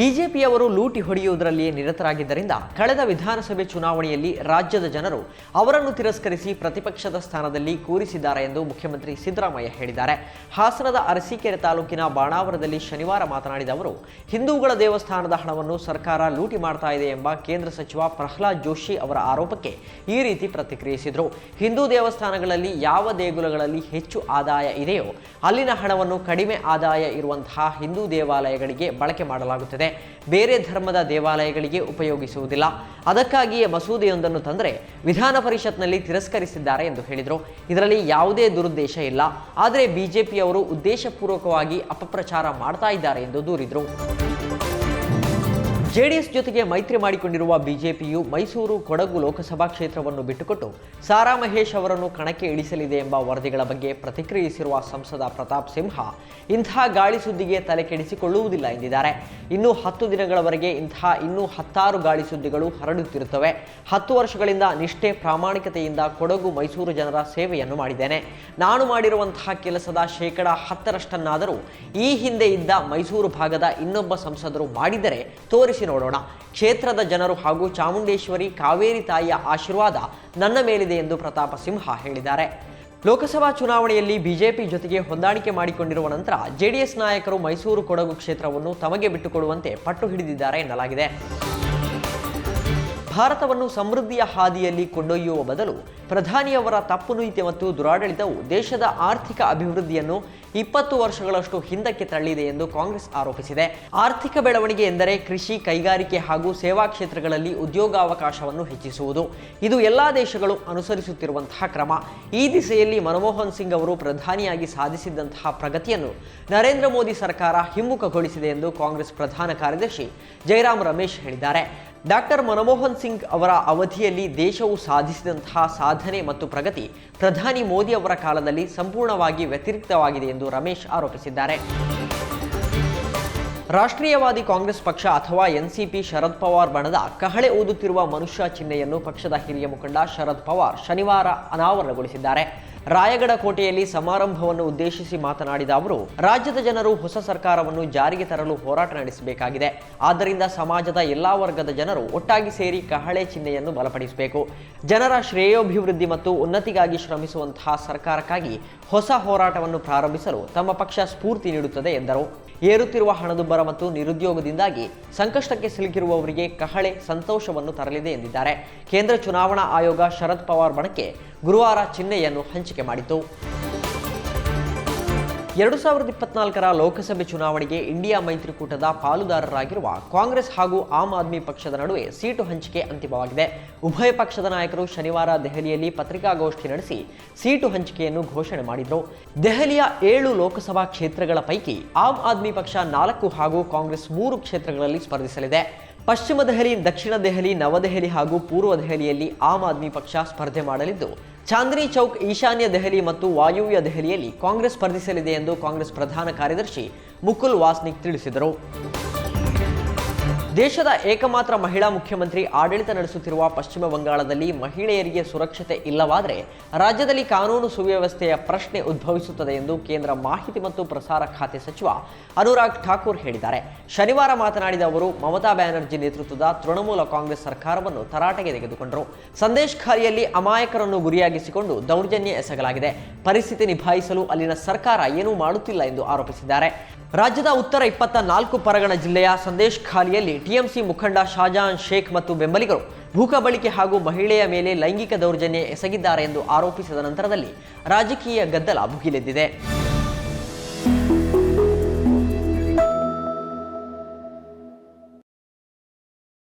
ಬಿಜೆಪಿಯವರು ಲೂಟಿ ಹೊಡೆಯುವುದರಲ್ಲಿಯೇ ನಿರತರಾಗಿದ್ದರಿಂದ ಕಳೆದ ವಿಧಾನಸಭೆ ಚುನಾವಣೆಯಲ್ಲಿ ರಾಜ್ಯದ ಜನರು ಅವರನ್ನು ತಿರಸ್ಕರಿಸಿ ಪ್ರತಿಪಕ್ಷದ ಸ್ಥಾನದಲ್ಲಿ ಕೂರಿಸಿದ್ದಾರೆ ಎಂದು ಮುಖ್ಯಮಂತ್ರಿ ಸಿದ್ದರಾಮಯ್ಯ ಹೇಳಿದ್ದಾರೆ. ಹಾಸನದ ಅರಸೀಕೆರೆ ತಾಲೂಕಿನ ಬಾಣಾವರದಲ್ಲಿ ಶನಿವಾರ ಮಾತನಾಡಿದ ಅವರು, ಹಿಂದೂಗಳ ದೇವಸ್ಥಾನದ ಹಣವನ್ನು ಸರ್ಕಾರ ಲೂಟಿ ಮಾಡ್ತಾ ಇದೆ ಎಂಬ ಕೇಂದ್ರ ಸಚಿವ ಪ್ರಹ್ಲಾದ್ ಜೋಶಿ ಅವರ ಆರೋಪಕ್ಕೆ ಈ ರೀತಿ ಪ್ರತಿಕ್ರಿಯಿಸಿದರು. ಹಿಂದೂ ದೇವಸ್ಥಾನಗಳಲ್ಲಿ ಯಾವ ದೇಗುಲಗಳಲ್ಲಿ ಹೆಚ್ಚು ಆದಾಯ ಇದೆಯೋ ಅಲ್ಲಿನ ಹಣವನ್ನು ಕಡಿಮೆ ಆದಾಯ ಇರುವಂತಹ ಹಿಂದೂ ದೇವಾಲಯಗಳಿಗೆ ಬಳಕೆ ಮಾಡಲಾಗುತ್ತದೆ. ಬೇರೆ ಧರ್ಮದ ದೇವಾಲಯಗಳಿಗೆ ಉಪಯೋಗಿಸುವುದಿಲ್ಲ. ಅದಕ್ಕಾಗಿಯೇ ಮಸೂದೆಯೊಂದನ್ನು ತಂದರೆ ವಿಧಾನ ಪರಿಷತ್ನಲ್ಲಿ ತಿರಸ್ಕರಿಸಿದ್ದಾರೆ ಎಂದು ಹೇಳಿದರು. ಇದರಲ್ಲಿ ಯಾವುದೇ ದುರುದ್ದೇಶ ಇಲ್ಲ. ಆದರೆ ಬಿಜೆಪಿಯವರು ಉದ್ದೇಶಪೂರ್ವಕವಾಗಿ ಅಪಪ್ರಚಾರ ಮಾಡ್ತಾ ಇದ್ದಾರೆ ಎಂದು ದೂರಿದರು. ಜೆಡಿಎಸ್ ಜೊತೆಗೆ ಮೈತ್ರಿ ಮಾಡಿಕೊಂಡಿರುವ ಬಿಜೆಪಿಯು ಮೈಸೂರು ಕೊಡಗು ಲೋಕಸಭಾ ಕ್ಷೇತ್ರವನ್ನು ಬಿಟ್ಟುಕೊಟ್ಟು ಸಾರಾ ಮಹೇಶ್ ಅವರನ್ನು ಕಣಕ್ಕೆ ಇಳಿಸಲಿದೆ ಎಂಬ ವರದಿಗಳ ಬಗ್ಗೆ ಪ್ರತಿಕ್ರಿಯಿಸಿರುವ ಸಂಸದ ಪ್ರತಾಪ್ ಸಿಂಹ ಇಂತಹ ಗಾಳಿ ಸುದ್ದಿಗೆ ತಲೆ ಕೆಡಿಸಿಕೊಳ್ಳುವುದಿಲ್ಲ ಎಂದಿದ್ದಾರೆ. ಇನ್ನು ಹತ್ತು ದಿನಗಳವರೆಗೆ ಇಂತಹ ಇನ್ನೂ ಹತ್ತಾರು ಗಾಳಿ ಸುದ್ದಿಗಳು ಹರಡುತ್ತಿರುತ್ತವೆ. ಹತ್ತು ವರ್ಷಗಳಿಂದ ನಿಷ್ಠೆ ಪ್ರಾಮಾಣಿಕತೆಯಿಂದ ಕೊಡಗು ಮೈಸೂರು ಜನರ ಸೇವೆಯನ್ನು ಮಾಡಿದ್ದೇನೆ. ನಾನು ಮಾಡಿರುವಂತಹ ಕೆಲಸದ ಶೇಕಡ ಹತ್ತರಷ್ಟನ್ನಾದರೂ ಈ ಹಿಂದೆ ಇದ್ದ ಮೈಸೂರು ಭಾಗದ ಇನ್ನೊಬ್ಬ ಸಂಸದರು ಮಾಡಿದರೆ ತೋರಿಸಿ ನೋಡೋಣ. ಕ್ಷೇತ್ರದ ಜನರು ಹಾಗೂ ಚಾಮುಂಡೇಶ್ವರಿ ಕಾವೇರಿ ತಾಯಿಯ ಆಶೀರ್ವಾದ ನನ್ನ ಮೇಲಿದೆ ಎಂದು ಪ್ರತಾಪ ಸಿಂಹ ಹೇಳಿದ್ದಾರೆ. ಲೋಕಸಭಾ ಚುನಾವಣೆಯಲ್ಲಿ ಬಿಜೆಪಿ ಜೊತೆಗೆ ಹೊಂದಾಣಿಕೆ ಮಾಡಿಕೊಂಡಿರುವ ನಂತರ ಜೆಡಿಎಸ್ ನಾಯಕರು ಮೈಸೂರು ಕೊಡಗು ಕ್ಷೇತ್ರವನ್ನು ತಮಗೆ ಬಿಟ್ಟುಕೊಡುವಂತೆ ಪಟ್ಟು ಹಿಡಿದಿದ್ದಾರೆ ಎನ್ನಲಾಗಿದೆ. ಭಾರತವನ್ನು ಸಮೃದ್ಧಿಯ ಹಾದಿಯಲ್ಲಿ ಕೊಂಡೊಯ್ಯುವ ಬದಲು ಪ್ರಧಾನಿಯವರ ತಪ್ಪು ನೀತಿ ಮತ್ತು ದುರಾಡಳಿತವು ದೇಶದ ಆರ್ಥಿಕ ಅಭಿವೃದ್ಧಿಯನ್ನು ಇಪ್ಪತ್ತು ವರ್ಷಗಳಷ್ಟು ಹಿಂದಕ್ಕೆ ತಳ್ಳಿದೆ ಎಂದು ಕಾಂಗ್ರೆಸ್ ಆರೋಪಿಸಿದೆ. ಆರ್ಥಿಕ ಬೆಳವಣಿಗೆ ಎಂದರೆ ಕೃಷಿ, ಕೈಗಾರಿಕೆ ಹಾಗೂ ಸೇವಾ ಕ್ಷೇತ್ರಗಳಲ್ಲಿ ಉದ್ಯೋಗಾವಕಾಶವನ್ನು ಹೆಚ್ಚಿಸುವುದು. ಇದು ಎಲ್ಲಾ ದೇಶಗಳು ಅನುಸರಿಸುತ್ತಿರುವಂತಹ ಕ್ರಮ. ಈ ದಿಸೆಯಲ್ಲಿ ಮನಮೋಹನ್ ಸಿಂಗ್ ಅವರು ಪ್ರಧಾನಿಯಾಗಿ ಸಾಧಿಸಿದಂತಹ ಪ್ರಗತಿಯನ್ನು ನರೇಂದ್ರ ಮೋದಿ ಸರ್ಕಾರ ಹಿಮ್ಮುಖಗೊಳಿಸಿದೆ ಎಂದು ಕಾಂಗ್ರೆಸ್ ಪ್ರಧಾನ ಕಾರ್ಯದರ್ಶಿ ಜಯರಾಮ್ ರಮೇಶ್ ಹೇಳಿದ್ದಾರೆ. ಡಾಕ್ಟರ್ ಮನಮೋಹನ್ ಸಿಂಗ್ ಅವರ ಅವಧಿಯಲ್ಲಿ ದೇಶವು ಸಾಧಿಸಿದಂತಹ ಸಾಧನೆ ಮತ್ತು ಪ್ರಗತಿ ಪ್ರಧಾನಿ ಮೋದಿ ಅವರ ಕಾಲದಲ್ಲಿ ಸಂಪೂರ್ಣವಾಗಿ ವ್ಯತಿರಿಕ್ತವಾಗಿದೆ ಎಂದು ರಮೇಶ್ ಆರೋಪಿಸಿದ್ದಾರೆ. ರಾಷ್ಟ್ರೀಯವಾದಿ ಕಾಂಗ್ರೆಸ್ ಪಕ್ಷ ಅಥವಾ ಎನ್ಸಿಪಿ ಶರದ್ ಪವಾರ್ ಬಣದ ಕಹಳೆ ಓದುತ್ತಿರುವ ಮನುಷ್ಯ ಚಿಹ್ನೆಯನ್ನು ಪಕ್ಷದ ಹಿರಿಯ ಮುಖಂಡ ಶರದ್ ಪವಾರ್ ಶನಿವಾರ ಅನಾವರಣಗೊಳಿಸಿದ್ದಾರೆ. ರಾಯಗಢ ಕೋಟೆಯಲ್ಲಿ ಸಮಾರಂಭವನ್ನು ಉದ್ದೇಶಿಸಿ ಮಾತನಾಡಿದ ಅವರು, ರಾಜ್ಯದ ಜನರು ಹೊಸ ಸರ್ಕಾರವನ್ನು ಜಾರಿಗೆ ತರಲು ಹೋರಾಟ ನಡೆಸಬೇಕಾಗಿದೆ. ಆದ್ದರಿಂದ ಸಮಾಜದ ಎಲ್ಲಾ ವರ್ಗದ ಜನರು ಒಟ್ಟಾಗಿ ಸೇರಿ ಕಹಳೆ ಚಿಹ್ನೆಯನ್ನು ಬಲಪಡಿಸಬೇಕು. ಜನರ ಶ್ರೇಯೋಭಿವೃದ್ಧಿ ಮತ್ತು ಉನ್ನತಿಗಾಗಿ ಶ್ರಮಿಸುವಂತಹ ಸರ್ಕಾರಕ್ಕಾಗಿ ಹೊಸ ಹೋರಾಟವನ್ನು ಪ್ರಾರಂಭಿಸಲು ತಮ್ಮ ಪಕ್ಷ ಸ್ಫೂರ್ತಿ ನೀಡುತ್ತದೆ ಎಂದರು. ಏರುತ್ತಿರುವ ಹಣದುಬ್ಬರ ಮತ್ತು ನಿರುದ್ಯೋಗದಿಂದಾಗಿ ಸಂಕಷ್ಟಕ್ಕೆ ಸಿಲುಕಿರುವವರಿಗೆ ಕಹಳೆ ಸಂತೋಷವನ್ನು ತರಲಿದೆ ಎಂದಿದ್ದಾರೆ. ಕೇಂದ್ರ ಚುನಾವಣಾ ಆಯೋಗ ಶರದ್ ಪವಾರ್ ಬಣಕ್ಕೆ ಗುರುವಾರ ಚಿಹ್ನೆಯನ್ನು ಹಂಚಿಕೆ ಮಾಡಿತು ಎರಡು ಸಾವಿರದ ಇಪ್ಪತ್ನಾಲ್ಕರ ಲೋಕಸಭೆ ಚುನಾವಣೆಗೆ ಇಂಡಿಯಾ ಮೈತ್ರಿಕೂಟದ ಪಾಲುದಾರರಾಗಿರುವ ಕಾಂಗ್ರೆಸ್ ಹಾಗೂ ಆಮ್ ಆದ್ಮಿ ಪಕ್ಷದ ನಡುವೆ ಸೀಟು ಹಂಚಿಕೆ ಅಂತಿಮವಾಗಿದೆ. ಉಭಯ ಪಕ್ಷದ ನಾಯಕರು ಶನಿವಾರ ದೆಹಲಿಯಲ್ಲಿ ಪತ್ರಿಕಾಗೋಷ್ಠಿ ನಡೆಸಿ ಸೀಟು ಹಂಚಿಕೆಯನ್ನು ಘೋಷಣೆ ಮಾಡಿದರು. ದೆಹಲಿಯ ಏಳು ಲೋಕಸಭಾ ಕ್ಷೇತ್ರಗಳ ಪೈಕಿ ಆಮ್ ಆದ್ಮಿ ಪಕ್ಷ ನಾಲ್ಕು ಹಾಗೂ ಕಾಂಗ್ರೆಸ್ ಮೂರು ಕ್ಷೇತ್ರಗಳಲ್ಲಿ ಸ್ಪರ್ಧಿಸಲಿದೆ. ಪಶ್ಚಿಮ ದೆಹಲಿ, ದಕ್ಷಿಣ ದೆಹಲಿ, ನವದೆಹಲಿ ಹಾಗೂ ಪೂರ್ವ ದೆಹಲಿಯಲ್ಲಿ ಆಮ್ ಆದ್ಮಿ ಪಕ್ಷ ಸ್ಪರ್ಧೆ ಮಾಡಲಿದ್ದು ಚಾಂದಿನಿ ಚೌಕ್, ಈಶಾನ್ಯ ದೆಹಲಿ ಮತ್ತು ವಾಯುವ್ಯ ದೆಹಲಿಯಲ್ಲಿ ಕಾಂಗ್ರೆಸ್ ಸ್ಪರ್ಧಿಸಲಿದೆ ಎಂದು ಕಾಂಗ್ರೆಸ್ ಪ್ರಧಾನ ಕಾರ್ಯದರ್ಶಿ ಮುಕುಲ್ ವಾಸ್ನಿಕ್ ತಿಳಿಸಿದರು. ದೇಶದ ಏಕಮಾತ್ರ ಮಹಿಳಾ ಮುಖ್ಯಮಂತ್ರಿ ಆಡಳಿತ ನಡೆಸುತ್ತಿರುವ ಪಶ್ಚಿಮ ಬಂಗಾಳದಲ್ಲಿ ಮಹಿಳೆಯರಿಗೆ ಸುರಕ್ಷತೆ ಇಲ್ಲವಾದರೆ ರಾಜ್ಯದಲ್ಲಿ ಕಾನೂನು ಸುವ್ಯವಸ್ಥೆಯ ಪ್ರಶ್ನೆ ಉದ್ಭವಿಸುತ್ತದೆ ಎಂದು ಕೇಂದ್ರ ಮಾಹಿತಿ ಮತ್ತು ಪ್ರಸಾರ ಖಾತೆ ಸಚಿವ ಅನುರಾಗ್ ಠಾಕೂರ್ ಹೇಳಿದ್ದಾರೆ. ಶನಿವಾರ ಮಾತನಾಡಿದ ಅವರು, ಮಮತಾ ಬ್ಯಾನರ್ಜಿ ನೇತೃತ್ವದ ತೃಣಮೂಲ ಕಾಂಗ್ರೆಸ್ ಸರ್ಕಾರವನ್ನು ತರಾಟೆಗೆ ತೆಗೆದುಕೊಂಡರು. ಸಂದೇಶ್ ಖಾಲಿಯಲ್ಲಿ ಅಮಾಯಕರನ್ನು ಗುರಿಯಾಗಿಸಿಕೊಂಡು ದೌರ್ಜನ್ಯ ಎಸಗಲಾಗಿದೆ. ಪರಿಸ್ಥಿತಿ ನಿಭಾಯಿಸಲು ಅಲ್ಲಿನ ಸರ್ಕಾರ ಏನೂ ಮಾಡುತ್ತಿಲ್ಲ ಎಂದು ಆರೋಪಿಸಿದ್ದಾರೆ. ರಾಜ್ಯದ ಉತ್ತರ ಇಪ್ಪತ್ತ ನಾಲ್ಕು ಪರಗಣ ಜಿಲ್ಲೆಯ ಸಂದೇಶ್ ಖಾಲಿಯಲ್ಲಿ ಟಿಎಂಸಿ ಮುಖಂಡ ಶಾಜಾನ್ ಶೇಖ್ ಮತ್ತು ಬೆಂಬಲಿಗರು ಭೂಕಬಳಿಕೆ ಹಾಗೂ ಮಹಿಳೆಯ ಮೇಲೆ ಲೈಂಗಿಕ ದೌರ್ಜನ್ಯ ಎಸಗಿದ್ದಾರೆ ಎಂದು ಆರೋಪಿಸಿದ ನಂತರದಲ್ಲಿ ರಾಜಕೀಯ ಗದ್ದಲ ಭುಗಿಲೆದ್ದಿದೆ.